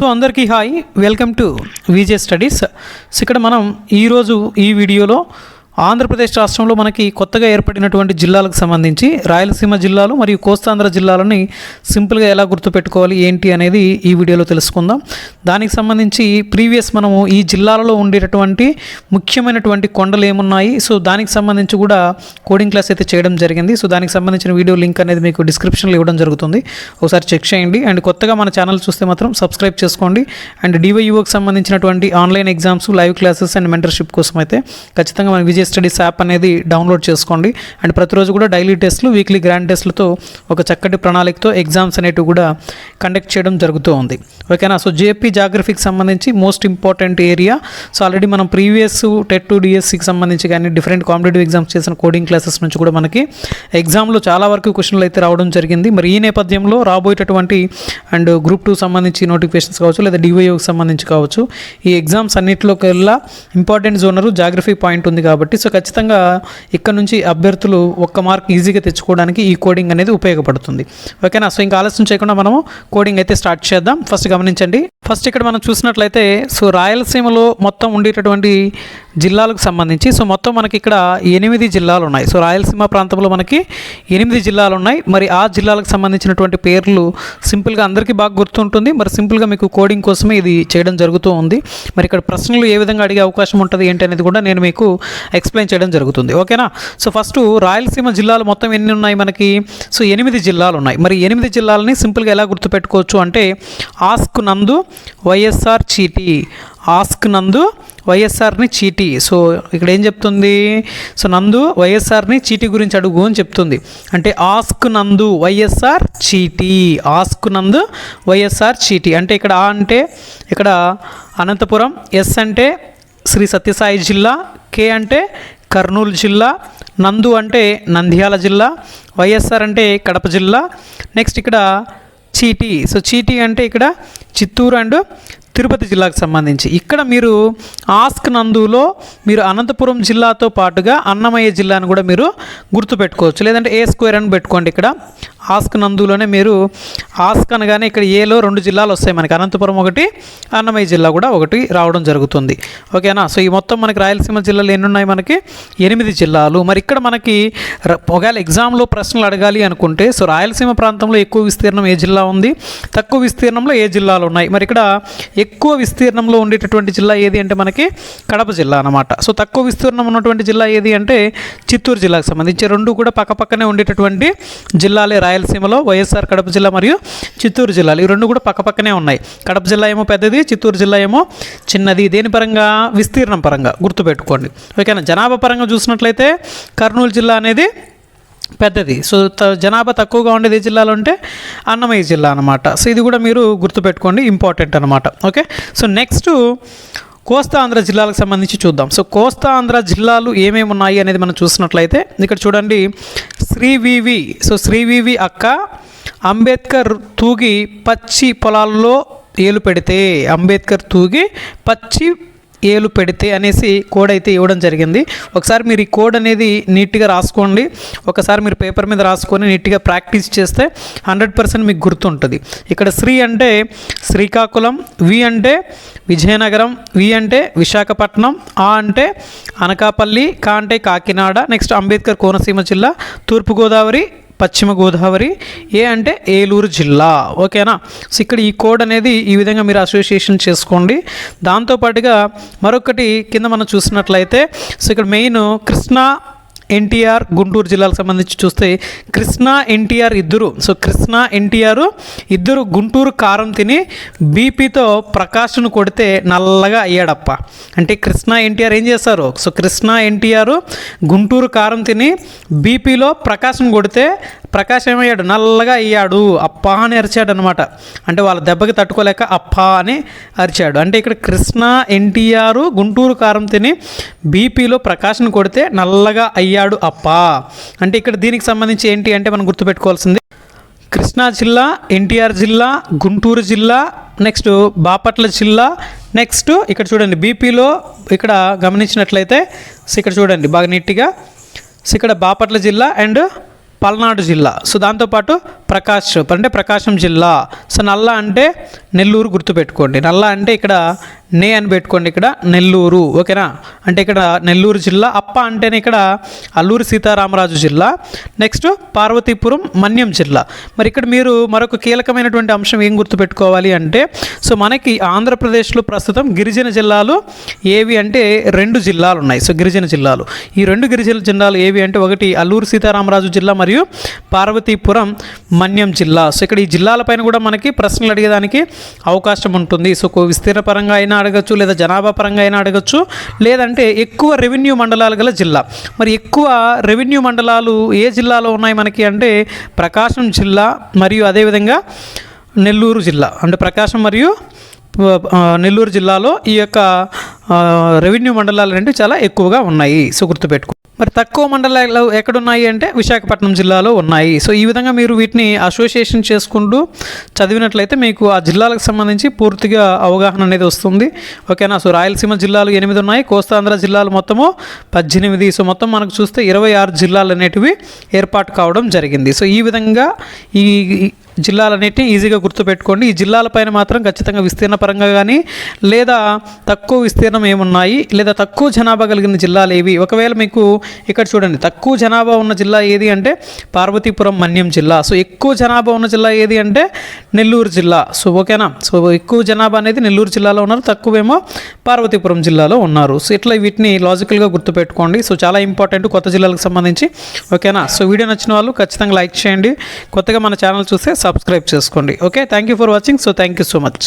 So అందరికీ hi. Welcome to VJ studies. So ఇక్కడ మనం ఈరోజు ఈ వీడియోలో ఆంధ్రప్రదేశ్ రాష్ట్రంలో మనకి కొత్తగా ఏర్పడినటువంటి జిల్లాలకు సంబంధించి రాయలసీమ జిల్లాలు మరియు కోస్తాంధ్ర జిల్లాలని సింపుల్గా ఎలా గుర్తుపెట్టుకోవాలి ఏంటి అనేది ఈ వీడియోలో తెలుసుకుందాం. దానికి సంబంధించి ప్రీవియస్ మనము ఈ జిల్లాలలో ఉండేటటువంటి ముఖ్యమైనటువంటి కొండలు ఏమున్నాయి సో దానికి సంబంధించి కూడా కోడింగ్ క్లాస్ అయితే చేయడం జరిగింది. సో దానికి సంబంధించిన వీడియో లింక్ అనేది మీకు డిస్క్రిప్షన్లో ఇవ్వడం జరుగుతుంది. ఒకసారి చెక్ చేయండి. అండ్ కొత్తగా మన ఛానల్ చూస్తే మాత్రం సబ్స్క్రైబ్ చేసుకోండి. అండ్ డివైయూకి సంబంధించినటువంటి online exams live classes and mentorship కోసం అయితే ఖచ్చితంగా మన విజయ స్టడీస్ యాప్ అనేది డౌన్లోడ్ చేసుకోండి. అండ్ ప్రతిరోజు కూడా డైలీ టెస్ట్లు వీక్లీ గ్రాండ్ టెస్ట్లతో ఒక చక్కటి ప్రణాళికతో ఎగ్జామ్స్ అనేటివి కూడా కండక్ట్ చేయడం జరుగుతూ ఉంది. ఓకేనా సో జేపీ జాగ్రఫీకి సంబంధించి most important area so already మనం ప్రీవియస్ టెట్ టు డిఎస్సికి సంబంధించి కానీ డిఫరెంట్ కాంపిటేటివ్ ఎగ్జామ్స్ చేసిన కోడింగ్ క్లాసెస్ నుంచి కూడా మనకి ఎగ్జామ్లో చాలా వరకు క్వశ్చన్లు అయితే రావడం జరిగింది. మరి ఈ నేపథ్యంలో రాబోయేటటువంటి అండ్ గ్రూప్ టూ సంబంధించి నోటిఫికేషన్స్ కావచ్చు లేదా డివైఓకి సంబంధించి కావచ్చు ఈ ఎగ్జామ్స్ అన్నింటిలోకెల్లా ఇంపార్టెంట్ జోనరు జాగ్రఫీ పాయింట్ ఉంది కాబట్టి సో ఖచ్చితంగా ఇక్కడ నుంచి అభ్యర్థులు ఒక్క మార్క్ ఈజీగా తెచ్చుకోవడానికి ఈ కోడింగ్ అనేది ఉపయోగపడుతుంది. ఓకేనా? సో ఇంకా ఆలస్యం చేయకుండా మనము కోడింగ్ అయితే స్టార్ట్ చేద్దాం. ఫస్ట్ గమనించండి. ఫస్ట్ ఇక్కడ మనం చూసినట్లయితే సో రాయలసీమలో మొత్తం ఉండేటటువంటి జిల్లాలకు సంబంధించి సో మొత్తం మనకి ఇక్కడ ఎనిమిది జిల్లాలు ఉన్నాయి. సో రాయలసీమ ప్రాంతంలో మనకి ఎనిమిది జిల్లాలు ఉన్నాయి. మరి ఆ జిల్లాలకు సంబంధించినటువంటి పేర్లు సింపుల్గా అందరికీ బాగా గుర్తుంటుంది. మరి సింపుల్గా మీకు కోడింగ్ కోసమే ఇది చేయడం జరుగుతూ ఉంది. మరి ఇక్కడ ప్రశ్నలు ఏ విధంగా అడిగే అవకాశం ఉంటుంది ఏంటి అనేది కూడా నేను మీకు ఎక్స్ప్లెయిన్ చేయడం జరుగుతుంది. ఓకేనా సో ఫస్ట్ రాయలసీమ జిల్లాలు మొత్తం ఎన్ని ఉన్నాయి మనకి? సో ఎనిమిది జిల్లాలు ఉన్నాయి. మరి ఎనిమిది జిల్లాలని సింపుల్గా ఎలా గుర్తుపెట్టుకోవచ్చు అంటే ఆస్క్ నందు వైఎస్ఆర్ చీటీ. ఆస్క్ నందు వైఎస్ఆర్ని చీటీ. సో ఇక్కడ ఏం చెప్తుంది? సో నందు వైఎస్ఆర్ని చీటీ గురించి అడుగు అని చెప్తుంది. అంటే ఆస్క్ నందు వైఎస్ఆర్ చీటీ. ఆస్క్ నందు వైఎస్ఆర్ చీటీ. అంటే ఇక్కడ ఆ అంటే ఇక్కడ అనంతపురం ఎస్ అంటే శ్రీ సత్యసాయి జిల్లా కే అంటే కర్నూలు జిల్లా నందు అంటే నంద్యాల జిల్లా వైఎస్ఆర్ అంటే కడప జిల్లా. నెక్స్ట్ ఇక్కడ చీటీ. సో చీటీ అంటే ఇక్కడ చిత్తూరు అండ్ తిరుపతి జిల్లాకు సంబంధించి. ఇక్కడ మీరు ఆస్క్ నందులో మీరు అనంతపురం జిల్లాతో పాటుగా అన్నమయ్య జిల్లాను కూడా మీరు గుర్తుపెట్టుకోవచ్చు. లేదంటే ఏ స్క్వేర్ అని పెట్టుకోండి ఇక్కడ. ఆస్క్ నందులోనే మీరు ఆస్క్ అనగానే ఇక్కడ ఏలో రెండు జిల్లాలు వస్తాయి మనకి. అనంతపురం ఒకటి అన్నమయ్య జిల్లా కూడా ఒకటి రావడం జరుగుతుంది. ఓకేనా? సో ఈ మొత్తం మనకి రాయలసీమ జిల్లాలు ఎన్ని ఉన్నాయి మనకి? ఎనిమిది జిల్లాలు. మరి ఇక్కడ మనకి ర- ఒకవేళ ఎగ్జామ్లో ప్రశ్నలు అడగాలి అనుకుంటే సో రాయలసీమ ప్రాంతంలో ఎక్కువ విస్తీర్ణం ఏ జిల్లా ఉంది? తక్కువ విస్తీర్ణంలో ఏ జిల్లాలు ఉన్నాయి? మరి ఇక్కడ ఎక్కువ విస్తీర్ణంలో ఉండేటటువంటి జిల్లా ఏది అంటే మనకి కడప జిల్లా అన్నమాట. సో తక్కువ విస్తీర్ణం ఉన్నటువంటి జిల్లా ఏది అంటే చిత్తూరు జిల్లాకు సంబంధించి రెండు కూడా పక్కపక్కనే ఉండేటటువంటి జిల్లాలే రాయలసీమలో వైఎస్ఆర్ కడప జిల్లా మరియు చిత్తూరు జిల్లాలు. ఈ రెండు కూడా పక్కపక్కనే ఉన్నాయి. కడప జిల్లా ఏమో పెద్దది చిత్తూరు జిల్లా ఏమో చిన్నది. దేని పరంగా? విస్తీర్ణం పరంగా గుర్తుపెట్టుకోండి. ఓకేనా? జనాభా పరంగా చూసినట్లయితే కర్నూలు జిల్లా అనేది పెద్దది. సో త- జనాభా తక్కువగా ఉండేది ఏ జిల్లాలో ఉంటే అన్నమయ్య జిల్లా అనమాట సో ఇది కూడా మీరు గుర్తుపెట్టుకోండి ఇంపార్టెంట్ అనమాట okay? So next Kosta Andhra జిల్లాలకు సంబంధించి చూద్దాం. సో కోస్తా ఆంధ్ర జిల్లాలు ఏమేమి ఉన్నాయి అనేది మనం చూసినట్లయితే ఇక్కడ చూడండి శ్రీవివి సో శ్రీవివి అక్క అంబేద్కర్ తూగి పచ్చి పొలాల్లో ఏలు పెడితే అంబేద్కర్ తూగి పచ్చి ఏలు పెడితే అనేసి కోడ్ అయితే ఇవ్వడం జరిగింది. ఒకసారి మీరు ఈ కోడ్ అనేది నీట్గా రాసుకోండి. ఒకసారి మీరు పేపర్ మీద రాసుకొని నీట్గా ప్రాక్టీస్ చేస్తే హండ్రెడ్ పర్సెంట్ మీకు గుర్తుంటుంది. ఇక్కడ శ్రీ అంటే శ్రీకాకుళం వి అంటే విజయనగరం వి అంటే విశాఖపట్నం ఆ అంటే అనకాపల్లి కా అంటే కాకినాడ నెక్స్ట్ అంబేద్కర్ కోనసీమ జిల్లా తూర్పుగోదావరి పశ్చిమ గోదావరి ఏ అంటే ఏలూరు జిల్లా. ఓకేనా? సో ఇక్కడ ఈ కోడ్ అనేది ఈ విధంగా మీరు అసోసియేషన్ చేసుకోండి. దాంతోపాటుగా మరొకటి కింద మనం చూసినట్లయితే సో ఇక్కడ మెయిన్ కృష్ణా ఎన్టీఆర్ గుంటూరు జిల్లాలకు సంబంధించి చూస్తే కృష్ణా ఎన్టీఆర్ ఇద్దరు. సో కృష్ణా ఎన్టీఆర్ ఇద్దరు గుంటూరు కారం తిని బీపీతో ప్రకాష్ను కొడితే నల్లగా అయ్యాడప్ప. అంటే కృష్ణా ఎన్టీఆర్ ఏం చేస్తారు? సో కృష్ణా ఎన్టీఆర్ గుంటూరు కారం తిని బీపీలో ప్రకాష్ను కొడితే ప్రకాష్ ఏమయ్యాడు? నల్లగా అయ్యాడు. అప్పా అని అరిచాడు అనమాట అంటే వాళ్ళ దెబ్బకి తట్టుకోలేక అప్పా అని అరిచాడు. అంటే ఇక్కడ కృష్ణ ఎన్టీఆర్ గుంటూరు కారం తిని బీపీలో ప్రకాష్ను కొడితే నల్లగా అయ్యాడు అప్పా. అంటే ఇక్కడ దీనికి సంబంధించి ఏంటి అంటే మనం గుర్తుపెట్టుకోవాల్సింది కృష్ణా జిల్లా ఎన్టీఆర్ జిల్లా గుంటూరు జిల్లా నెక్స్ట్ బాపట్ల జిల్లా నెక్స్ట్ ఇక్కడ చూడండి బీపీలో ఇక్కడ గమనించినట్లయితే ఇక్కడ చూడండి బాగా నీట్గా. సో ఇక్కడ బాపట్ల జిల్లా అండ్ పల్నాడు జిల్లా. సో దాంతోపాటు ప్రకాష్ అంటే ప్రకాశం జిల్లా. సో నల్ల అంటే నెల్లూరు గుర్తుపెట్టుకోండి. నల్ల అంటే ఇక్కడ నే అని పెట్టుకోండి ఇక్కడ నెల్లూరు. ఓకేనా? అంటే ఇక్కడ నెల్లూరు జిల్లా అప్ప అంటేనే ఇక్కడ అల్లూరి సీతారామరాజు జిల్లా. నెక్స్ట్ పార్వతీపురం మన్యం జిల్లా. మరి ఇక్కడ మీరు మరొక కీలకమైనటువంటి అంశం ఏం గుర్తుపెట్టుకోవాలి అంటే సో మనకి ఆంధ్రప్రదేశ్లో ప్రస్తుతం గిరిజన జిల్లాలు ఏవి అంటే రెండు జిల్లాలు ఉన్నాయి సో గిరిజన జిల్లాలు. ఈ రెండు గిరిజన జిల్లాలు ఏవి అంటే ఒకటి అల్లూరు సీతారామరాజు జిల్లా మరియు పార్వతీపురం మన్యం జిల్లా. సో ఇక్కడ ఈ జిల్లాలపైన కూడా మనకి ప్రశ్నలు అడిగేదానికి అవకాశం ఉంటుంది. సో విస్తీర్ణ పరంగా అయినా అడగచ్చు లేదా జనాభా పరంగా అయినా అడగచ్చు లేదంటే ఎక్కువ రెవెన్యూ మండలాలు గల జిల్లా. మరి ఎక్కువ రెవెన్యూ మండలాలు ఏ జిల్లాలో ఉన్నాయి మనకి అంటే ప్రకాశం జిల్లా మరియు అదేవిధంగా నెల్లూరు జిల్లా. అంటే ప్రకాశం మరియు నెల్లూరు జిల్లాలో ఈ యొక్క రెవెన్యూ మండలాలు అనేవి చాలా ఎక్కువగా ఉన్నాయి. సో గుర్తుపెట్టుకో మరి తక్కువ మండలాలు ఎక్కడున్నాయి అంటే విశాఖపట్నం జిల్లాలో ఉన్నాయి. సో ఈ విధంగా మీరు వీటిని అసోసియేషన్ చేసుకుంటూ చదివినట్లయితే మీకు ఆ జిల్లాలకు సంబంధించి పూర్తిగా అవగాహన అనేది వస్తుంది. ఓకేనా? సో రాయలసీమ జిల్లాలు ఎనిమిది ఉన్నాయి. కోస్తాంధ్ర జిల్లాలు మొత్తము పద్దెనిమిది. సో మొత్తం మనకు చూస్తే ఇరవై ఆరు జిల్లాలు అనేటివి ఏర్పాటు కావడం జరిగింది. సో ఈ విధంగా ఈ జిల్లాలన్నింటినీ ఈజీగా గుర్తుపెట్టుకోండి. ఈ జిల్లాలపైన మాత్రం ఖచ్చితంగా విస్తీర్ణ పరంగా కానీ లేదా తక్కువ విస్తీర్ణం ఏమున్నాయి లేదా తక్కువ జనాభా కలిగిన జిల్లాలు ఏవి? ఒకవేళ మీకు ఇక్కడ చూడండి తక్కువ జనాభా ఉన్న జిల్లా ఏది అంటే పార్వతీపురం మన్యం జిల్లా. సో ఎక్కువ జనాభా ఉన్న జిల్లా ఏది అంటే నెల్లూరు జిల్లా. సో ఓకేనా? సో ఎక్కువ జనాభా అనేది నెల్లూరు జిల్లాలో ఉన్నారు తక్కువేమో పార్వతీపురం జిల్లాలో ఉన్నారు. సో ఇట్లా వీటిని లాజికల్గా గుర్తుపెట్టుకోండి. సో చాలా ఇంపార్టెంట్ కొత్త జిల్లాలకు సంబంధించి. ఓకేనా? సో వీడియో నచ్చిన వాళ్ళు ఖచ్చితంగా లైక్ చేయండి. కొత్తగా మన ఛానల్ చూస్తే సబ్స్క్రైబ్ చేసుకోండి. Okay thank you for watching so thank you so much